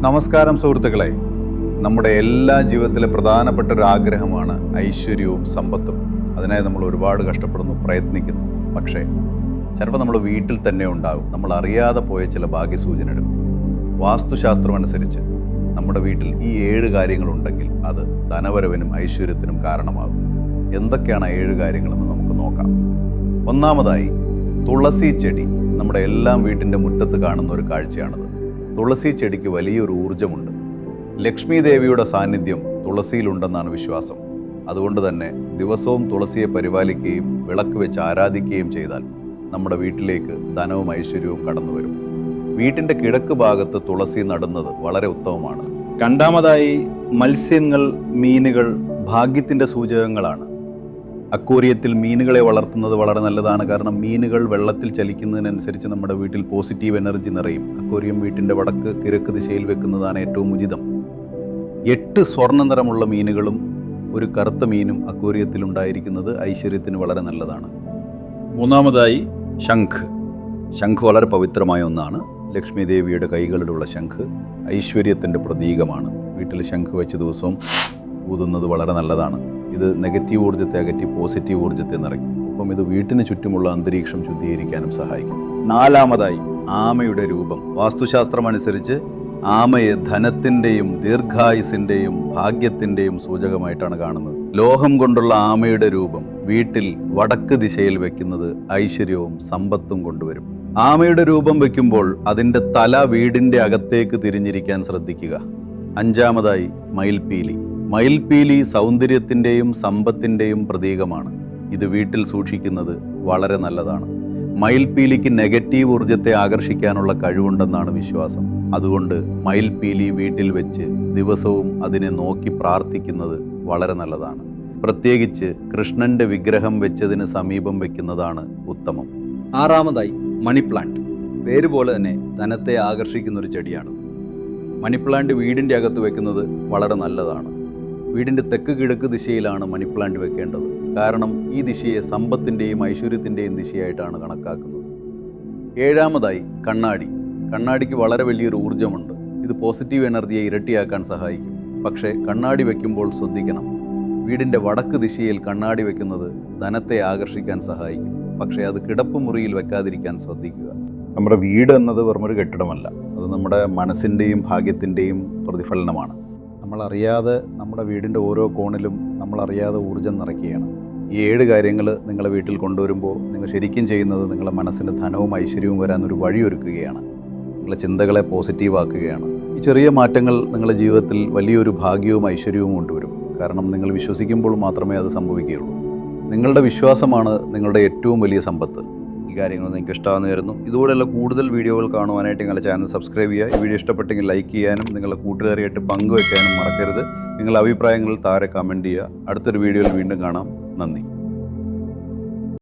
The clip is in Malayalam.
നമസ്കാരം സുഹൃത്തുക്കളെ. നമ്മുടെ എല്ലാ ജീവിതത്തിലെ പ്രധാനപ്പെട്ട ഒരു ആഗ്രഹമാണ് ഐശ്വര്യവും സമ്പത്തും. അതിനായി നമ്മൾ ഒരുപാട് കഷ്ടപ്പെടുന്നു പ്രയത്നിക്കുന്നു. പക്ഷേ ചിലപ്പോൾ നമ്മൾ വീട്ടിൽ തന്നെ ഉണ്ടാകും. നമ്മൾ അറിയാതെ പോയ ചില ഭാഗ്യസൂചനകൾ. വാസ്തുശാസ്ത്രം അനുസരിച്ച് നമ്മുടെ വീട്ടിൽ ഈ ഏഴ് കാര്യങ്ങളുണ്ടെങ്കിൽ അത് ധനവരവിനും ഐശ്വര്യത്തിനും കാരണമാകും. എന്തൊക്കെയാണ് ഏഴ് കാര്യങ്ങളെന്ന് നമുക്ക് നോക്കാം. ഒന്നാമതായി തുളസി ചെടി നമ്മുടെ എല്ലാം വീട്ടിന്റെ മുറ്റത്ത് കാണുന്ന ഒരു കാഴ്ചയാണത്. തുളസി ചെടിക്ക് വലിയൊരു ഊർജമുണ്ട് ലക്ഷ്മി ദേവിയുടെ സാന്നിധ്യം തുളസിയിലുണ്ടെന്നാണ് വിശ്വാസം. അതുകൊണ്ട് തന്നെ ദിവസവും തുളസിയെ പരിപാലിക്കുകയും വിളക്ക് വെച്ച് ആരാധിക്കുകയും ചെയ്താൽ നമ്മുടെ വീട്ടിലേക്ക് ധനവും ഐശ്വര്യവും കടന്നു വരും. വീട്ടിന്റെ കിഴക്ക് ഭാഗത്ത് തുളസി നടുന്നത് വളരെ ഉത്തമമാണ്. രണ്ടാമതായി മത്സ്യങ്ങൾ മീനുകൾ ഭാഗ്യത്തിന്റെ സൂചകങ്ങളാണ്. അക്വേറിയത്തിൽ മീനുകളെ വളർത്തുന്നത് വളരെ നല്ലതാണ്. കാരണം മീനുകൾ വെള്ളത്തിൽ ചലിക്കുന്നതിനനുസരിച്ച് നമ്മുടെ വീട്ടിൽ പോസിറ്റീവ് എനർജി നിറയും. അക്വേറിയം വീട്ടിന്റെ വടക്ക് കിഴക്ക് ദിശയിൽ വെക്കുന്നതാണ് ഏറ്റവും ഉചിതം. എട്ട് സ്വർണ നിറമുള്ള മീനുകളും ഒരു കറുത്ത മീനും അക്വേറിയത്തിൽ ഉണ്ടായിരിക്കുന്നത് ഐശ്വര്യത്തിന് വളരെ നല്ലതാണ്. മൂന്നാമതായി ശംഖ്. ശംഖ് വളരെ പവിത്രമായ ഒന്നാണ്. ലക്ഷ്മി ദേവിയുടെ കൈകളിലുള്ള ശംഖ് ഐശ്വര്യത്തിന്റെ പ്രതീകമാണ്. വീട്ടിൽ ശംഖ് വെച്ച ദിവസവും ഊതുന്നത് വളരെ നല്ലതാണ്. ഇത് നെഗറ്റീവ് ഊർജത്തെ അകറ്റി പോസിറ്റീവ് ഊർജത്തെ നിറയ്ക്കും. ഒപ്പം ഇത് വീട്ടിന് ചുറ്റുമുള്ള അന്തരീക്ഷം ശുദ്ധീകരിക്കാനും സഹായിക്കും. നാലാമതായി ആമയുടെ രൂപം. വാസ്തുശാസ്ത്രം അനുസരിച്ച് ആമയെ ധനത്തിന്റെയും ദീർഘായുസിന്റെയും ഭാഗ്യത്തിന്റെയും സൂചകമായിട്ടാണ് കാണുന്നത്. ലോഹം കൊണ്ടുള്ള ആമയുടെ രൂപം വീട്ടിൽ വടക്ക് ദിശയിൽ വെക്കുന്നത് ഐശ്വര്യവും സമ്പത്തും കൊണ്ടുവരും. ആമയുടെ രൂപം വെക്കുമ്പോൾ അതിന്റെ തല വീടിന്റെ അകത്തേക്ക് തിരിഞ്ഞിരിക്കാൻ ശ്രദ്ധിക്കുക. അഞ്ചാമതായി മയിൽപീലി മയിൽപീലി സൗന്ദര്യത്തിന്റെയും സമ്പത്തിന്റെയും പ്രതീകമാണ്. ഇത് വീട്ടിൽ സൂക്ഷിക്കുന്നത് വളരെ നല്ലതാണ്. മയിൽപീലിക്ക് നെഗറ്റീവ് ഊർജത്തെ ആകർഷിക്കാനുള്ള കഴിവുണ്ടെന്നാണ് വിശ്വാസം. അതുകൊണ്ട് മയിൽപീലി വീട്ടിൽ വെച്ച് ദിവസവും അതിനെ നോക്കി പ്രാർത്ഥിക്കുന്നത് വളരെ നല്ലതാണ്. പ്രത്യേകിച്ച് കൃഷ്ണന്റെ വിഗ്രഹം വെച്ചതിന് സമീപം വെക്കുന്നതാണ് ഉത്തമം. ആറാമതായി മണി പ്ലാന്റ് പേര് പോലെ തന്നെ ധനത്തെ ആകർഷിക്കുന്ന ഒരു ചെടിയാണ്. മണി പ്ലാന്റ് വീടിന്റെ അകത്ത് വെക്കുന്നത് വളരെ നല്ലതാണ്. വീടിന്റെ തെക്ക് കിഴക്ക് ദിശയിലാണ് മണി പ്ലാന്റ് വെക്കേണ്ടത്. കാരണം ഈ ദിശയെ സമ്പത്തിന്റെയും ഐശ്വര്യത്തിന്റെയും ദിശയായിട്ടാണ് കണക്കാക്കുന്നത്. ഏഴാമതായി കണ്ണാടി. കണ്ണാടിക്ക് വളരെ വലിയൊരു ഊർജമുണ്ട്. ഇത് പോസിറ്റീവ് എനർജിയെ ഇരട്ടിയാക്കാൻ സഹായിക്കും. പക്ഷേ കണ്ണാടി വയ്ക്കുമ്പോൾ ശ്രദ്ധിക്കണം. വീടിന്റെ വടക്ക് ദിശയിൽ കണ്ണാടി വയ്ക്കുന്നത് ധനത്തെ ആകർഷിക്കാൻ സഹായിക്കും. പക്ഷേ അത് കിടപ്പ് മുറിയിൽ വെക്കാതിരിക്കാൻ ശ്രദ്ധിക്കുക. നമ്മുടെ വീട് എന്നത് വെറുമൊരു കെട്ടിടമല്ല. അത് നമ്മുടെ മനസ്സിന്റെയും ഭാഗ്യത്തിന്റെയും പ്രതിഫലനമാണ്. നമ്മളറിയാതെ നമ്മുടെ വീടിന്റെ ഓരോ കോണിലും നമ്മളറിയാതെ ഊർജം നിറയ്ക്കുകയാണ്. ഈ ഏഴ് കാര്യങ്ങൾ നിങ്ങളെ വീട്ടിൽ കൊണ്ടുവരുമ്പോൾ നിങ്ങൾ ശരിക്കും ചെയ്യുന്നത് നിങ്ങളുടെ മനസ്സിന് ധനവും ഐശ്വര്യവും വരാനൊരു വഴിയൊരുക്കുകയാണ് നിങ്ങളുടെ ചിന്തകളെ പോസിറ്റീവാക്കുകയാണ് ഈ ചെറിയ മാറ്റങ്ങൾ നിങ്ങളുടെ ജീവിതത്തിൽ വലിയൊരു ഭാഗ്യവും ഐശ്വര്യവും കൊണ്ടുവരും. കാരണം നിങ്ങൾ വിശ്വസിക്കുമ്പോൾ മാത്രമേ അത് സംഭവിക്കുകയുള്ളൂ. നിങ്ങളുടെ വിശ്വാസമാണ് നിങ്ങളുടെ ഏറ്റവും വലിയ സമ്പത്ത്. ഈ കാര്യങ്ങൾ നിങ്ങൾക്ക് ഇഷ്ടമാണെന്ന് വരുന്നു. ഇതുപോലെയുള്ള കൂടുതൽ വീഡിയോകൾ കാണുവാനായിട്ട് നിങ്ങളുടെ ചാനൽ സബ്സ്ക്രൈബ് ചെയ്യുക. ഈ വീഡിയോ ഇഷ്ടപ്പെട്ടെങ്കിൽ ലൈക്ക് ചെയ്യാനും നിങ്ങളുടെ കൂട്ടുകാരിയായിട്ട് പങ്കുവയ്ക്കാനും മറക്കരുത്. നിങ്ങളുടെ അഭിപ്രായങ്ങൾ താഴെ കമന്റ് ചെയ്യുക. അടുത്തൊരു വീഡിയോയിൽ വീണ്ടും കാണാം. നന്ദി.